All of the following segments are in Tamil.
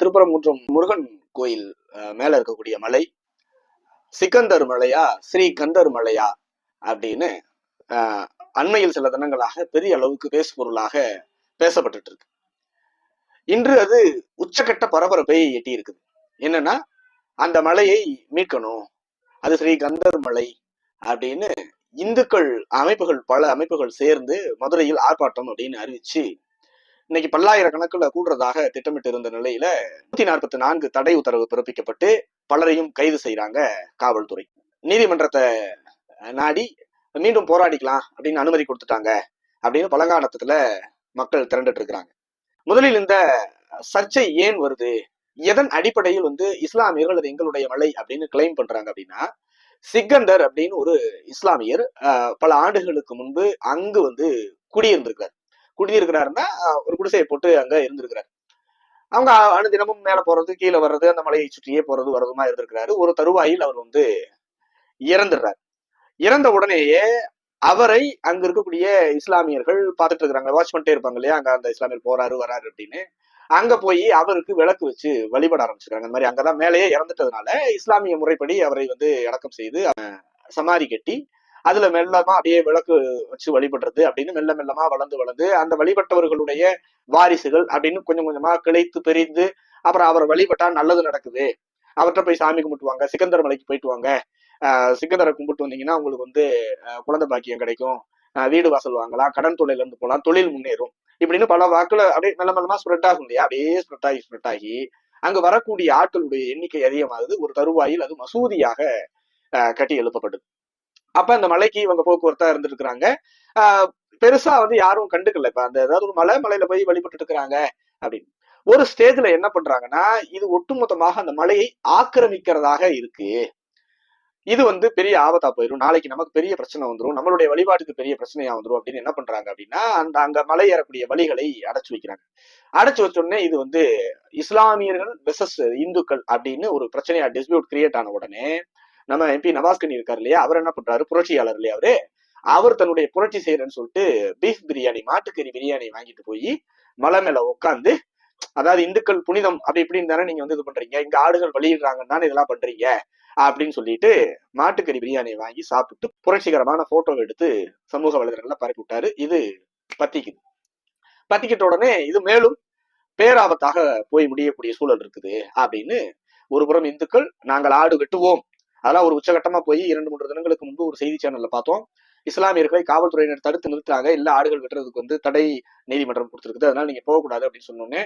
திருப்பரங்குன்றம் முருகன் கோயில் மேல இருக்கக்கூடிய மலை. சிக்கந்தர் மலையா ஸ்ரீ கந்தர் மலையா அப்படின்னு அண்மையில் சில தினங்களாக பெரிய அளவுக்கு பேசு பொருளாக பேசப்பட்டுட்டு இருக்கு இன்று அது உச்சக்கட்ட பரபரப்பை எட்டி இருக்குது என்னன்னா அந்த மலையை மீட்கணும். அது ஸ்ரீ கந்தர் மலை அப்படின்னு இந்துக்கள் அமைப்புகள் பல அமைப்புகள் சேர்ந்து மதுரையில் ஆர்ப்பாட்டம் அப்படின்னு அறிவிச்சு இன்னைக்கு பல்லாயிரக்கணக்கில் கூடுறதாக திட்டமிட்டு இருந்த நிலையில நூத்தி நாற்பத்தி நான்கு தடை உத்தரவு பிறப்பிக்கப்பட்டு பலரையும் கைது செய்யறாங்க காவல்துறை. நீதிமன்றத்தை நாடி மீண்டும் போராடிக்கலாம் அப்படின்னு அனுமதி கொடுத்துட்டாங்க அப்படின்னு பழங்காலத்துல மக்கள் திரண்டுட்டு இருக்கிறாங்க. முதலில் இந்த சர்ச்சை ஏன் வருது? எதன் அடிப்படையில் வந்து இஸ்லாமியர்கள் அது எங்களுடைய மலை அப்படின்னு கிளைம் பண்றாங்க அப்படின்னா சிக்கந்தர் அப்படின்னு ஒரு இஸ்லாமியர் பல ஆண்டுகளுக்கு முன்பு அங்கு வந்து குடியிருந்திருக்கார். குடியிருக்கிறாருன்னா ஒரு குடிசையை போட்டு அங்க இருந்திருக்கிறாரு. அவங்க அனுதினமும் மேல போறது கீழே வர்றது அந்த மலையை சுற்றியே போறது வர்றதுமா இருந்திருக்கிறாரு. ஒரு தருவாயில் அவர் வந்து இறந்துடுறார். இறந்த உடனேயே அவரை அங்க இருக்கக்கூடிய இஸ்லாமியர்கள் பார்த்துட்டு இருக்கிறாங்க. வாட்ச் பண்ணிட்டே இருப்பாங்க இல்லையா? அங்க அந்த இஸ்லாமியர் போறாரு வராரு அப்படின்னு. அங்க போய் அவருக்கு விளக்கு வச்சு வழிபட ஆரம்பிச்சிருக்காங்க அந்த மாதிரி அங்கதான் மேலேயே இறந்துட்டதுனால இஸ்லாமிய முறைப்படி அவரை வந்து அடக்கம் செய்து அஹ், சமாதி கட்டி அதுல மெல்லமா அப்படியே விளக்கு வச்சு வழிபடுறது அப்படின்னு மெல்ல மெல்லமா வளர்ந்து வளர்ந்து அந்த வழிபட்டவர்களுடைய வாரிசுகள் அப்படின்னு கொஞ்சம் கொஞ்சமா கிளைத்து பிரிந்து அப்புறம் அவரை வழிபட்டா நல்லது நடக்குது. அவர்கிட்ட போய் சாமி கும்பிட்டுவாங்க. சிக்கந்தர் மலைக்கு போயிட்டு வாங்க. சிக்கந்தரை கும்பிட்டு வந்தீங்கன்னா உங்களுக்கு வந்து குழந்தை பாக்கியம் கிடைக்கும். வீடு வாசல் வாங்கலாம். கடன் தொழில இருந்து போகலாம் தொழில் முன்னேறும். இப்படின்னு பல வாக்குல அப்படியே மெல்ல மெல்லமா ஸ்ப்ரெட் ஆகும் இல்லையா? அப்படியே ஸ்ப்ரெட் ஆகி ஸ்ப்ரெட் ஆகி அங்க வரக்கூடிய ஆட்களுடைய எண்ணிக்கை அதிகமாகுது. ஒரு தருவாயில் அது மசூதியாக கட்டி எழுப்பப்படுது. அப்ப அந்த மலைக்கு இவங்க போக்குவரத்தா இருந்துருக்குறாங்க. ஆஹ் பெருசா வந்து யாரும் கண்டுக்கல. இப்ப அந்த ஏதாவது ஒரு மலை மலையில போய் வழிபட்டு இருக்கிறாங்க அப்படின்னு. ஒரு ஸ்டேஜ்ல என்ன பண்றாங்கன்னா இது ஒட்டுமொத்தமாக அந்த மலையை ஆக்கிரமிக்கிறதாக இருக்கு. இது வந்து பெரிய ஆபத்தா போயிடும் நாளைக்கு நமக்கு பெரிய பிரச்சனை வந்துடும் நம்மளுடைய வழிபாட்டுக்கு பெரிய பிரச்சனையா வந்துரும் அப்படின்னு என்ன பண்றாங்க அப்படின்னா அந்த அங்க மலை ஏறக்கூடிய வழிகளை அடைச்சு வைக்கிறாங்க. அடைச்சு வச்ச உடனே இது வந்து இஸ்லாமியர்கள் விசஸ் இந்துக்கள் அப்படின்னு ஒரு பிரச்சனையா டிஸ்பியூட் கிரியேட் ஆன உடனே நம்ம எம்பி நவாஸ்கனி இருக்காரு இல்லையா? அவர் என்ன பண்றாரு? புரட்சியாளர் இல்லையா அவரு? அவர் தன்னுடைய புரட்சி செய்யறேன்னு சொல்லிட்டு பீஃப் பிரியாணி மாட்டுக்கறி பிரியாணி வாங்கிட்டு போய் மலை மேல உட்காந்து அதாவது இந்துக்கள் புனிதம் அப்படி இப்படின்னு தானே நீங்க வந்து இது பண்றீங்க? இங்க ஆடுகள் வெளியிடுறாங்கன்னு இதெல்லாம் பண்றீங்க? அப்படின்னு சொல்லிட்டு மாட்டுக்கறி பிரியாணியை வாங்கி சாப்பிட்டு புரட்சிகரமான போட்டோ எடுத்து சமூக வலைதளங்கள்ல பரப்பி விட்டாரு. இது பத்திக்குது. பத்திக்கிட்ட உடனே இது மேலும் பேராபத்தாக போய் முடியக்கூடிய சூழல் இருக்குது அப்படின்னு ஒரு புறம் இந்துக்கள் நாங்கள் ஆடு வெட்டுவோம் அதெல்லாம் ஒரு உச்சகட்டமா போய் இரண்டு மூன்று தினங்களுக்கு முன்பு ஒரு செய்தி சேனல்ல பார்த்தோம். இஸ்லாமியர்களை காவல்துறையினர் தடுத்து நிறுத்துறாங்க இல்ல ஆடுகள் வெட்டுறதுக்கு வந்து தடை நீதிமன்றம் கொடுத்துருக்குது. அதனால நீங்க போகக்கூடாது அப்படின்னு சொன்னோன்னே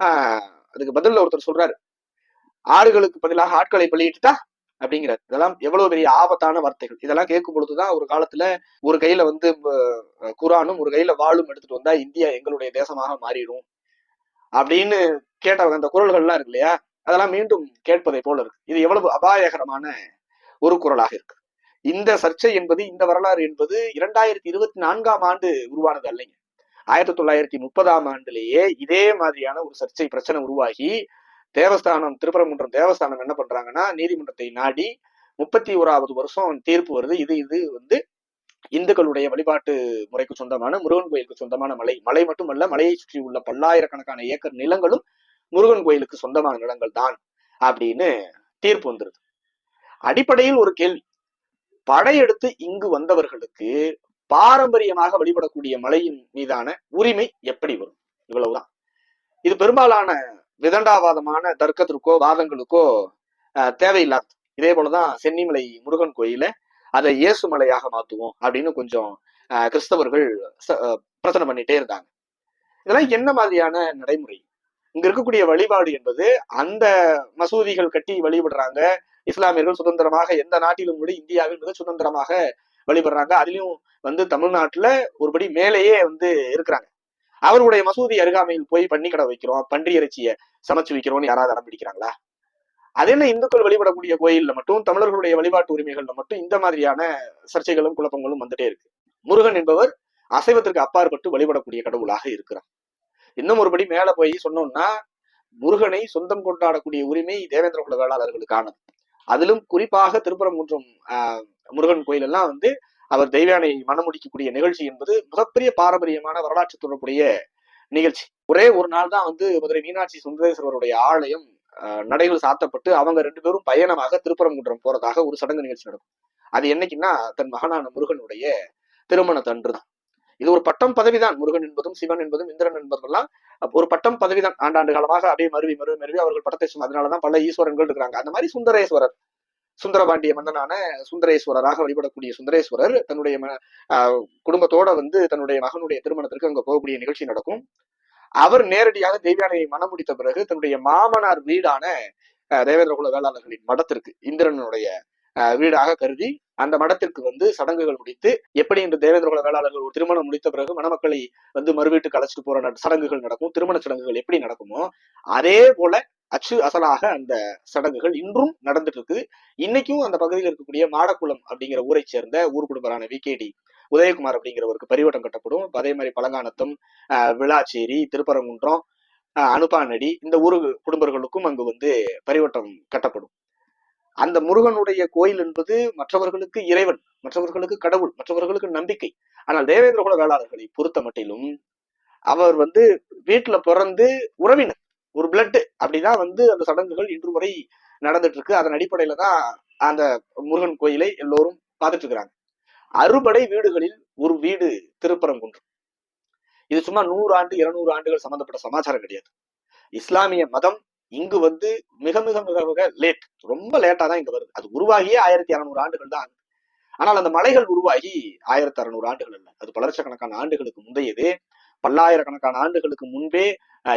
ஆஹ் அதுக்கு பதில் ஒருத்தர் சொல்றாரு. ஆடுகளுக்கு பதிலாக ஆட்களை பலியிட்டுட்டா? அப்படிங்கிறார். இதெல்லாம் எவ்வளவு பெரிய ஆபத்தான வார்த்தைகள். இதெல்லாம் கேட்கும் பொழுதுதான் ஒரு காலத்துல ஒரு கையில வந்து குரானும் ஒரு கையில வாளும் எடுத்துட்டு வந்தா இந்தியா எங்களுடைய தேசமாக மாறிடும். அப்படின்னு கேட்டவங்க அந்த குரல்கள்லாம் இருக்கு இல்லையா? அதெல்லாம் மீண்டும் கேட்பதை போல இருக்கு. இது எவ்வளவு அபாயகரமான ஒரு குரலாக இருக்கு. இந்த சர்ச்சை என்பது இந்த வரலாறு என்பது இரண்டாயிரத்தி இருபத்தி நான்காம் ஆண்டு உருவானது அல்லைங்க. ஆயிரத்தி தொள்ளாயிரத்தி முப்பதாம் ஆண்டுலேயே இதே மாதிரியான ஒரு சர்ச்சை பிரச்சனை உருவாகி தேவஸ்தானம் திருப்பரங்குன்றம் தேவஸ்தானம் என்ன பண்றாங்கன்னா நீதிமன்றத்தை நாடி முப்பத்தி ஓராவது வருஷம் தீர்ப்பு வருது. இது இது வந்து இந்துக்களுடைய வழிபாட்டு முறைக்கு சொந்தமான முருகன் கோயிலுக்கு சொந்தமான மலை. மலை மட்டுமல்ல மலையை சுற்றி உள்ள பல்லாயிரக்கணக்கான ஏக்கர் நிலங்களும் முருகன் கோயிலுக்கு சொந்தமான நிலங்கள் தான் அப்படின்னு தீர்ப்பு வந்துருது. அடிப்படையில் ஒரு கேள்வி. படையெடுத்து இங்கு வந்தவர்களுக்கு பாரம்பரியமாக வழிபடக்கூடிய மலையின் மீதான உரிமை எப்படி வரும்? இவ்வளவுதான். இது பெரும்பாலான விதண்டாவாதமான தர்க்கத்திற்கோ வாதங்களுக்கோ அஹ், இதே போலதான் சென்னிமலை முருகன் கோயில அதை இயேசு மலையாக மாத்துவோம் அப்படின்னு கொஞ்சம் அஹ், கிறிஸ்தவர்கள் பிரச்சனை பண்ணிட்டே இருந்தாங்க. இதெல்லாம் என்ன மாதிரியான நடைமுறை? இங்க இருக்கக்கூடிய வழிபாடு என்பது அந்த மசூதிகள் கட்டி வழிபடுறாங்க. இஸ்லாமியர்கள் சுதந்திரமாக எந்த நாட்டிலும் கூட இந்தியாவில் மிக சுதந்திரமாக வழிபடுறாங்க. அதுலயும் வந்து தமிழ்நாட்டுல ஒருபடி மேலேயே வந்து இருக்கிறாங்க. அவருடைய மசூதி அருகாமையில் போய் பண்ணி கடை வைக்கிறோம் பன்றி இறைச்சியை சமைச்சு வைக்கிறோம்னு யாராவது அடம் பிடிக்கிறாங்களா? அது என்ன இந்துக்கள் வழிபடக்கூடிய கோயில்ல மட்டும் தமிழர்களுடைய வழிபாட்டு உரிமைகள்ல மட்டும் இந்த மாதிரியான சர்ச்சைகளும் குழப்பங்களும் வந்துட்டே இருக்கு. முருகன் என்பவர் அசைவத்திற்கு அப்பாற்பட்டு வழிபடக்கூடிய கடவுளாக இருக்கிறார். இன்னும் ஒருபடி மேல போய் சொன்னோம்னா முருகனை சொந்தம் கொண்டாடக்கூடிய உரிமை தேவேந்திர குல வேளாளர்களுக்கானது அதிலும் குறிப்பாக திருப்பரங்குன்றம் ஆஹ், முருகன் கோயில் எல்லாம் வந்து அவர் தெய்வானை மனமுடிக்கக்கூடிய நிகழ்ச்சி என்பது மிகப்பெரிய பாரம்பரியமான வரலாற்று தொடர்புடைய நிகழ்ச்சி. ஒரே ஒரு நாள் தான் வந்து மதுரை மீனாட்சி சுந்தரேஸ்வரருடைய ஆலயம் அஹ், நடைகள் சாத்தப்பட்டு அவங்க ரெண்டு பேரும் பயணமாக திருப்பரங்குன்றம் போறதாக ஒரு சடங்கு நிகழ்ச்சி நடக்கும். அது என்னைக்குன்னா தன் மகனான முருகனுடைய திருமணத்தன்று தான். இது ஒரு பட்டம் பதவிதான். முருகன் என்பதும் சிவன் என்பதும் இந்திரன் என்பதெல்லாம் அப்ப ஒரு பட்டம் பதவிதான். ஆண்டாண்டு காலமாக அப்படியே மருவி மருவி மருவி அவர்கள் பட்டத்தை அதனாலதான் பல ஈஸ்வரன்கள் இருக்கிறாங்க. அந்த மாதிரி சுந்தரேஸ்வரர் சுந்தரபாண்டிய மன்னனான சுந்தரேஸ்வரராக வழிபடக்கூடிய சுந்தரேஸ்வரர் தன்னுடைய குடும்பத்தோட வந்து தன்னுடைய மகனுடைய திருமணத்திற்கு அங்க போகக்கூடிய நிகழ்ச்சி நடக்கும். அவர் நேரடியாக தேவியானையை மனம் முடித்த பிறகு தன்னுடைய மாமனார் வீடான தேவேந்திர தேவேந்திரகுல வேளாளர்களின் மடத்திற்கு இந்திரனுடைய ஆஹ் வீடாக கருதி அந்த மடத்திற்கு வந்து சடங்குகள் முடித்து எப்படி இன்று தேவேந்திர குல வேளாளர்கள் ஒரு திருமணம் முடித்த பிறகு மணமக்களை வந்து மறுவீட்டுக்கு அழைச்சிட்டு போற நட- சடங்குகள் நடக்கும் திருமண சடங்குகள் எப்படி நடக்குமோ அதே போல அச்சு அசலாக அந்த சடங்குகள் இன்றும் நடந்துட்டு இருக்குது. இன்னைக்கும் அந்த பகுதியில் இருக்கக்கூடிய மாடக்குளம் அப்படிங்கிற ஊரை சேர்ந்த ஊர் குடும்பரான விகேடி உதயகுமார் அப்படிங்கிறவருக்கு பரிவட்டம் கட்டப்படும். அதே மாதிரி பழங்கானத்தம் விழாச்சேரி விளாச்சேரி திருப்பரங்குன்றம் ஆஹ் அனுப்பானடி இந்த ஊரு குடும்பர்களுக்கும் அங்கு வந்து பரிவட்டம் கட்டப்படும். அந்த முருகனுடைய கோயில் என்பது மற்றவர்களுக்கு இறைவன் மற்றவர்களுக்கு கடவுள் மற்றவர்களுக்கு நம்பிக்கை. ஆனால் தேவேந்திரகுல வேளாளர்களை பொறுத்த மட்டிலும் அவர் வந்து வீட்டுல பிறந்து உறவினர் ஒரு பிளட்டு அப்படிதான் வந்து அந்த சடங்குகள் இன்று வரை நடந்துட்டு இருக்கு அதன் அடிப்படையில தான் அந்த முருகன் கோயிலை எல்லோரும் பார்த்துட்டு இருக்கிறாங்க அறுபடை வீடுகளில் ஒரு வீடு திருப்பரங்குன்றம் இது சும்மா நூறு ஆண்டு இருநூறு ஆண்டுகள் சம்பந்தப்பட்ட சமாச்சாரம் கிடையாது. இஸ்லாமிய மதம் இங்கு வந்து மிக மிக மிக மிக லேட் ரொம்ப லேட்டா தான் இங்க வருது. அது உருவாகியே ஆயிரத்தி அறநூறு ஆண்டுகள் தான். ஆனால் அந்த மலைகள் உருவாகி ஆயிரத்தி அறநூறு ஆண்டுகள் அல்ல. அது பல லட்சக்கணக்கான ஆண்டுகளுக்கு முந்தையது. பல்லாயிரக்கணக்கான ஆண்டுகளுக்கு முன்பே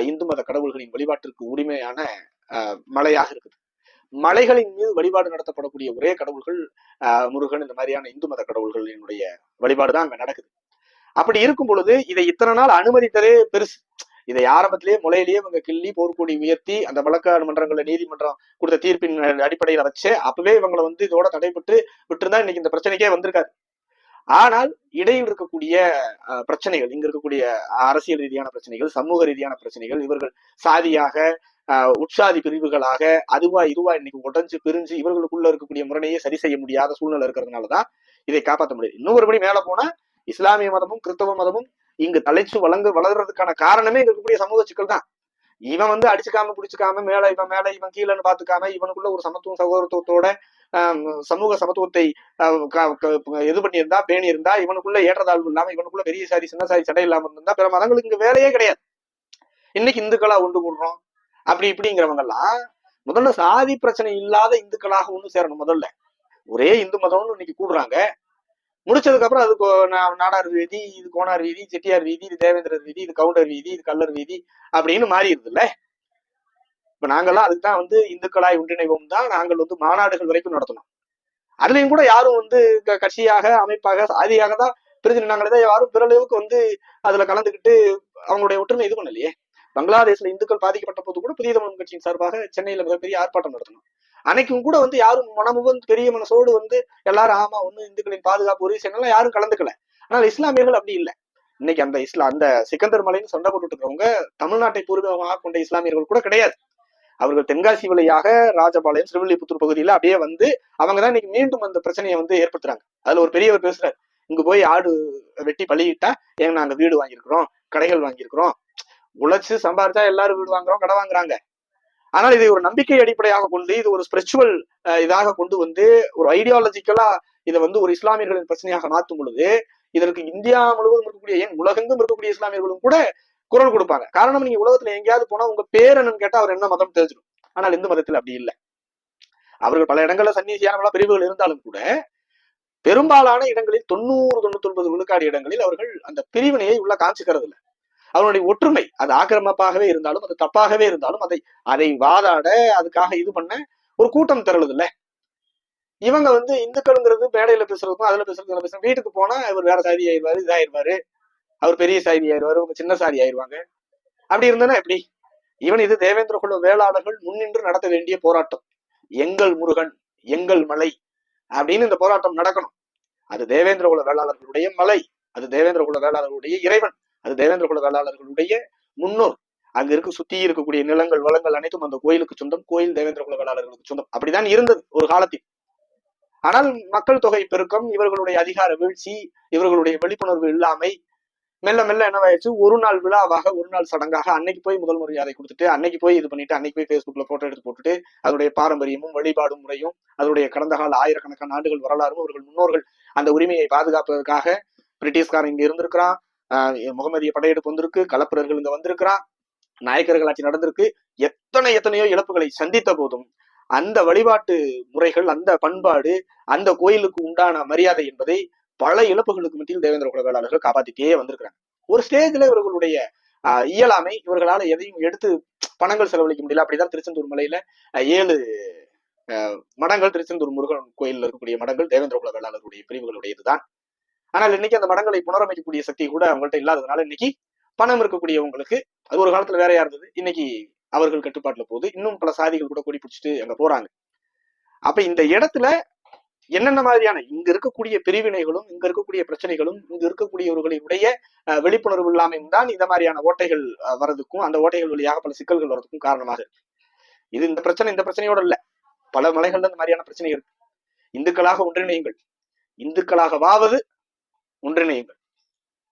இந்து மத கடவுள்களின் வழிபாட்டிற்கு உரிமையான அஹ், மலையாக இருக்குது. மலைகளின் மீது வழிபாடு நடத்தப்படக்கூடிய ஒரே கடவுள்கள் அஹ், முருகன் இந்த மாதிரியான இந்து மத கடவுள்களினுடைய வழிபாடு தான் அங்க நடக்குது. அப்படி இருக்கும் பொழுது இதை இத்தனை நாள் அனுமதித்ததே பெருசு. இதை ஆரம்பத்திலேயே முளையிலேயே இவங்க கிள்ளி போர்க்கூடி உயர்த்தி அந்த வழக்காடு மன்றங்களை நீதிமன்றம் கொடுத்த தீர்ப்பின் அடிப்படையில வச்சு அப்பவே இவங்களை வந்து இதோட தடைபட்டு விட்டுருந்தா இன்னைக்கு இந்த பிரச்சனைக்கே வந்திருக்காரு. ஆனால் இடையில் இருக்கக்கூடிய பிரச்சனைகள் இங்க இருக்கக்கூடிய அரசியல் ரீதியான பிரச்சனைகள் சமூக ரீதியான பிரச்சனைகள் இவர்கள் சாதியாக உற்சாதி உட்சாதி பிரிவுகளாக அதுவா இதுவா இன்னைக்கு உடஞ்சு பிரிஞ்சு இவர்களுக்குள்ள இருக்கக்கூடிய முரணையே சரி செய்ய முடியாத சூழ்நிலை இருக்கிறதுனாலதான் இதை காப்பாற்ற முடியாது. இன்னொருபடி மேல போனா இஸ்லாமிய மதமும் கிறிஸ்தவ மதமும் இங்கு தலைச்சு வளர்ந்து வளர்றதுக்கான காரணமே இங்க இருக்கக்கூடிய சமூக சிக்கல் தான் இவன் வந்து அடிச்சுக்காம பிடிச்சுக்காம மேல இவன் மேல இவன் கீழன்னு பாத்துக்காம இவனுக்குள்ள ஒரு சமத்துவம் சகோதரத்துவத்தோட ஆஹ் சமூக சமத்துவத்தை இது பண்ணியிருந்தா பேணி இருந்தா இவனுக்குள்ள ஏற்றதாழ்வு இல்லாம இவனுக்குள்ள பெரிய சாரி சின்ன சாரி சடை இல்லாம இருந்தா பிற மதங்களுக்கு இங்க வேலையே கிடையாது. இன்னைக்கு இந்துக்களா ஒன்று கூடுறோம் அப்படி இப்படிங்கிறவங்க எல்லாம் முதல்ல சாதி பிரச்சனை இல்லாத இந்துக்களாக ஒண்ணு சேரணும் முதல்ல. ஒரே இந்து மதம்னு இன்னைக்கு கூடுறாங்க. முடிச்சதுக்கு அப்புறம் அது நாடார் வீதி இது கோனார் வீதி செட்டியார் வீதி இது தேவேந்திரர் வீதி இது கவுண்டர் வீதி இது கல்லர் வீதி அப்படின்னு மாறிடுது இல்ல இப்ப நாங்கெல்லாம் அதுக்கு தான் வந்து இந்துக்களாய் ஒன்றிணைவோம் தான் நாங்கள் வந்து மாநாடுகள் வரைக்கும் நடத்தணும். அதுலயும் கூட யாரும் வந்து க- கட்சியாக அமைப்பாக சாதியாக தான் பிரிஞ்சு நின்னாங்களே தான் யாரும் பிறளவுக்கு வந்து அதுல கலந்துக்கிட்டு அவங்களுடைய ஒற்றுமை இது பண்ணலையே. பங்களாதேஷ்ல இந்துக்கள் பாதிக்கப்பட்ட போது கூட புதிய தமிழ் கட்சியின் சார்பாக சென்னையில மிகப்பெரிய ஆர்ப்பாட்டம் நடத்தணும். அன்னைக்கும் கூட வந்து யாரும் மனமும் பெரிய மனசோடு வந்து எல்லாரும் ஆமா ஒண்ணு இந்துக்களின் பாதுகாப்பு உறுதி செய்யணும் யாரும் கலந்துக்கல. ஆனால் இஸ்லாமியர்கள் அப்படி இல்லை. இன்னைக்கு அந்த இஸ்லாம் அந்த சிக்கந்தர் மலைன்னு சண்டை போட்டு இருக்கிறவங்க தமிழ்நாட்டை பூர்வமாக கொண்ட இஸ்லாமியர்கள் கூட கிடையாது. அவர்கள் தென்காசி வழியாக ராஜபாளையம் சிறுவில்லிபுத்தூர் பகுதியில அப்படியே வந்து அவங்க தான் இன்னைக்கு மீண்டும் அந்த பிரச்சனையை வந்து ஏற்படுத்துறாங்க. அதுல ஒரு பெரியவர் பேசுறாரு இங்க போய் ஆடு வெட்டி பழகிட்டா ஏங்க நாங்க வீடு வாங்கியிருக்கிறோம் கடைகள் வாங்கியிருக்கிறோம். உழைச்சு சம்பாரிச்சா எல்லாரும் வீடு வாங்குறோம் கடை வாங்குறாங்க. ஆனால் இதை ஒரு நம்பிக்கை அடிப்படையாக கொண்டு இது ஒரு ஸ்பிரிச்சுவல் இதாக கொண்டு வந்து ஒரு ஐடியாலஜிக்கலா இதை வந்து ஒரு இஸ்லாமியர்களின் பிரச்சனையாக மாற்றும் பொழுது இதற்கு இந்தியா முழுவதும் இருக்கக்கூடிய ஏன் உலகெங்கும் இருக்கக்கூடிய இஸ்லாமியர்களும் கூட குரல் கொடுப்பாங்க. காரணம் நீங்க உலகத்துல எங்கேயாவது போனா உங்க பேர் என்னன்னு கேட்டா அவர் என்ன மதம் தெரிஞ்சிடும். ஆனால் இந்து மதத்தில் அப்படி இல்லை. அவர்கள் பல இடங்கள்ல சன்னியாசியான பிரிவுகள் இருந்தாலும் கூட பெரும்பாலான இடங்களில் தொண்ணூறு தொண்ணூத்தி ஒன்பது விழுக்காடு இடங்களில் அவர்கள் அந்த பிரிவினையை உள்ள காமிச்சுக்கிறது இல்லை அவனுடைய ஒற்றுமை அது ஆக்கிரமிப்பாகவே இருந்தாலும் அது தப்பாகவே இருந்தாலும் அதை அதை வாதாட அதுக்காக இது பண்ண ஒரு கூட்டம் திரளுது இல்ல இவங்க வந்து இந்துக்கள்ங்கிறது மேடையில பேசுறதுக்கும் அதுல பேசுறதுக்கும் இதுல பேசுறது வீட்டுக்கு போனா இவர் வேற சாதி ஆயிடுவாரு இதாயிருவாரு அவர் பெரிய சாதி ஆயிடுவாரு இவங்க சின்ன சாதி ஆயிடுவாங்க. அப்படி இருந்தனா எப்படி? இவன் இது தேவேந்திர குல வேளாளர்கள் முன்னின்று நடத்த வேண்டிய போராட்டம். எங்கள் முருகன் எங்கள் மலை அப்படின்னு இந்த போராட்டம் நடக்கணும். அது தேவேந்திர குல வேளாளர்களுடைய மலை அது தேவேந்திர குல வேளாளர்களுடைய இறைவன். அது தேவேந்திர குல வேளாளர்களுடைய முன்னோர். அங்க இருக்க சுத்தி இருக்கக்கூடிய நிலங்கள் வளங்கள் அனைத்தும் அந்த கோயிலுக்கு சொந்தம். கோயில் தேவேந்திர குல வேளாளர்களுக்கு சொந்தம். அப்படிதான் இருந்தது ஒரு காலத்தில். ஆனால் மக்கள் தொகை பெருக்கம் இவர்களுடைய அதிகார வீழ்ச்சி இவர்களுடைய விழிப்புணர்வு இல்லாமை மெல்ல மெல்ல என்னவாயிடுச்சு? ஒரு நாள் விழாவாக ஒரு நாள் சடங்காக அன்னைக்கு போய் முதல் மரியாதை கொடுத்துட்டு அன்னைக்கு போய் இது பண்ணிட்டு அன்னைக்கு போய் ஃபேஸ்புக்ல போட்டோ எடுத்து போட்டுட்டு அதனுடைய பாரம்பரியமும் வழிபாடு முறையும் அதனுடைய கடந்த கால ஆயிரக்கணக்கான ஆண்டுகள் வரலாறும் அவர்கள் முன்னோர்கள் அந்த உரிமையை பாதுகாப்பதற்காக பிரிட்டிஷ்காரன் இங்க இருந்திருக்கிறான். முகமதிய படையெடுப்பு வந்திருக்கு கலப்பிரர்கள் இங்க வந்திருக்கிறான் நாயக்கர்கள் ஆட்சி நடந்திருக்கு. எத்தனை எத்தனையோ இழப்புகளை சந்தித்த போதும் அந்த வழிபாட்டு முறைகள் அந்த பண்பாடு அந்த கோயிலுக்கு உண்டான மரியாதை என்பதை பல இழப்புகளுக்கு மத்தியில் தேவேந்திர குலவேளாளர்கள் காப்பாத்திட்டே வந்திருக்கிறாங்க. ஒரு ஸ்டேஜ்ல இவர்களுடைய இயலாமை இவர்களால எதையும் எடுத்து பணங்கள் செலவழிக்க முடியல. அப்படிதான் திருச்செந்தூர் மலையில ஏழு ஆஹ், மடங்கள் திருச்செந்தூர் முருகன் கோயிலில் இருக்கக்கூடிய மடங்கள் தேவேந்திர குல வேளாளருடைய பிரிவுகளுடையதுதான். ஆனால் இன்னைக்கு அந்த மடங்களை புனரமைக்கக்கூடிய சக்தி கூட அவங்கள்ட்ட இல்லாததுனால இன்னைக்கு பணம் இருக்கக்கூடியவங்களுக்கு அது ஒரு காலத்துல வேறையா இருந்தது? இன்னைக்கு அவர்கள் கட்டுப்பாட்டுல போகுது. இன்னும் பல சாதிகள் கூட கொடி பிடிச்சிட்டு அங்க போறாங்க. அப்ப இந்த இடத்துல என்னென்ன மாதிரியான இங்க இருக்கக்கூடிய பிரிவினைகளும் இங்க இருக்கக்கூடிய பிரச்சனைகளும் இங்க இருக்கக்கூடியவர்களுடைய அஹ், விழிப்புணர்வு இல்லாமையும் தான் இந்த மாதிரியான ஓட்டைகள் வர்றதுக்கும் அந்த ஓட்டைகள் வழியாக பல சிக்கல்கள் வர்றதுக்கும் காரணமாக இருக்கு. இது இந்த பிரச்சனை இந்த பிரச்சனையோட இல்ல. பல மலைகள்ல இந்த மாதிரியான பிரச்சனை இருக்கு. இந்துக்களாக ஒன்றிணையுங்கள். இந்துக்களாக வாவது ஒன்றிணையுங்கள்